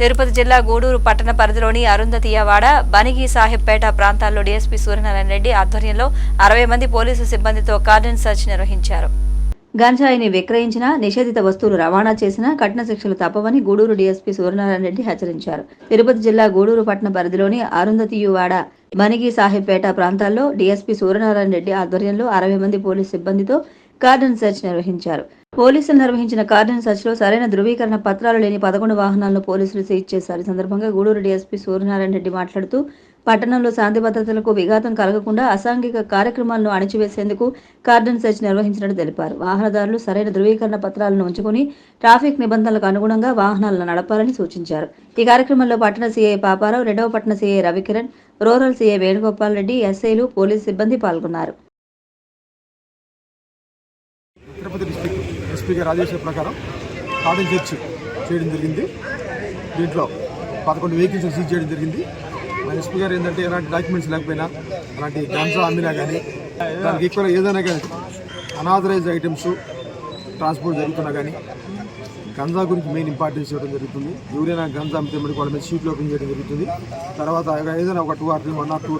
తిరుపతి జిల్లా గూడూరు పట్టణ పరిధిలోని అరుంధతీయవాడ బనిగి సాహెబ్పేట ప్రాంతాల్లో డీఎస్పీ సూర్యనారాయణ రెడ్డి ఆధ్వర్యంలో అరవై మంది పోలీసు సిబ్బందితో కార్డన్ సెర్చ్ నిర్వహించారు. గంజాయిని విక్రయించిన నిషేధిత వస్తువులు రవాణా చేసిన కఠిన శిక్షలు తప్పవని గూడూరు డీఎస్పీ సూర్యనారాయణ రెడ్డి హెచ్చరించారు. తిరుపతి జిల్లా గూడూరు పట్టణ పరిధిలోని అరుంధతియువాడ బనిగి సాహెబ్పేట ప్రాంతాల్లో డీఎస్పీ సూర్యనారాయణ రెడ్డి ఆధ్వర్యంలో అరవై మంది పోలీసు సిబ్బందితో కార్డన్ సెర్చ్ నిర్వహించారు. పోలీసులు నిర్వహించిన కార్డన్ సర్చ్లో సరైన ధృవీకరణ పత్రాలు లేని పదకొండు వాహనాలను పోలీసులు సీజ్ చేశారు. ఈ సందర్భంగా గూడూరు డీఎస్పీ సూర్యనారాయణ రెడ్డి మాట్లాడుతూ పట్టణంలో శాంతి భద్రతలకు విఘాతం కలగకుండా అసాంఘిక కార్యక్రమాలను అణిచివేసేందుకు కార్డన్ సెర్చ్ నిర్వహించినట్టు తెలిపారు. వాహనదారులు సరైన ధృవీకరణ పత్రాలను ఉంచుకుని ట్రాఫిక్ నిబంధనలకు అనుగుణంగా వాహనాలను నడపాలని సూచించారు. ఈ కార్యక్రమంలో పట్టణ సీఐ పాపారావు రెండవ పట్టణ CI Ravikiran rural CI Venugopal Reddy ఎస్ఐలు పోలీసు సిబ్బంది పాల్గొన్నారు తిరుపతి డిస్టిక్ ఎస్పీ ఆదేశాల ప్రకారం కాటన్ చర్చ్ చేయడం జరిగింది. దీంట్లో పదకొండు వెహికల్స్ సీజ్ చేయడం జరిగింది. మన ఎస్పీ గారు ఏంటంటే ఎలాంటి డాక్యుమెంట్స్ లేకపోయినా అలాంటి గంజా అమ్మినా కానీ దానికి ఎక్కువ ఏదైనా కానీ అనాథరైజ్ ఐటమ్స్ ట్రాన్స్పోర్ట్ జరుగుతున్నా కానీ గంజా గురించి మెయిన్ ఇంపార్టెన్స్ ఇవ్వడం జరుగుతుంది. ఎవరైనా గంజా అమ్మితే మనకి వాళ్ళ మీద షీట్లు ఓపెన్ చేయడం జరుగుతుంది. తర్వాత ఏదైనా ఒక two or three one or two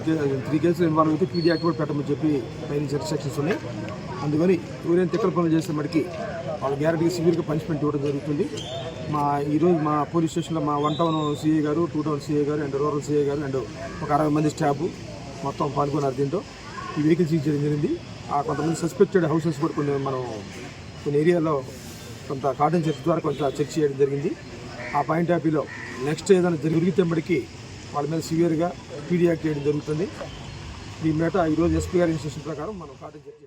three కేసులు ఇన్వాల్వ్ అయితే పీడీ యాక్ట్ కూడా పెట్టమని చెప్పి పైన సెక్షన్స్ ఉన్నాయి. అందుకని ఎవరైనా తిక్కల పనులు చేస్తే మటుకి వాళ్ళ గ్యారెంటీ సివిల్గా పనిష్మెంట్ ఇవ్వడం జరుగుతుంది. మా ఈరోజు మా పోలీస్ స్టేషన్లో మా వన్ టౌన్ సిఐ గారు టూ టౌన్ సిఐ గారు అండ్ రూరల్ సిఐ గారు అండ్ ఒక అరవై మంది స్టాఫ్ మొత్తం పాల్గొన్నారు దీంట్లో ఈ వెహికల్ సీజ్ చేయడం జరిగింది. ఆ కొంతమంది సస్పెక్టెడ్ హౌసెస్ కూడా కొన్ని మనం కొన్ని ఏరియాలో కొంత కాటన్ చెక్ ద్వారా కొంత చెక్ చేయడం జరిగింది. ఆ పాయింట్ ఆఫ్ వ్యూలో నెక్స్ట్ ఏదైనా జరిగితే మటుకి వాళ్ళ మీద సివియర్గా పీడియాక్ట్ చేయడం జరుగుతుంది. దీని మీద ఈరోజు ఎస్పీ గారి ఇన్స్ట్రక్షన్ ప్రకారం మనం కాటన్ చెక్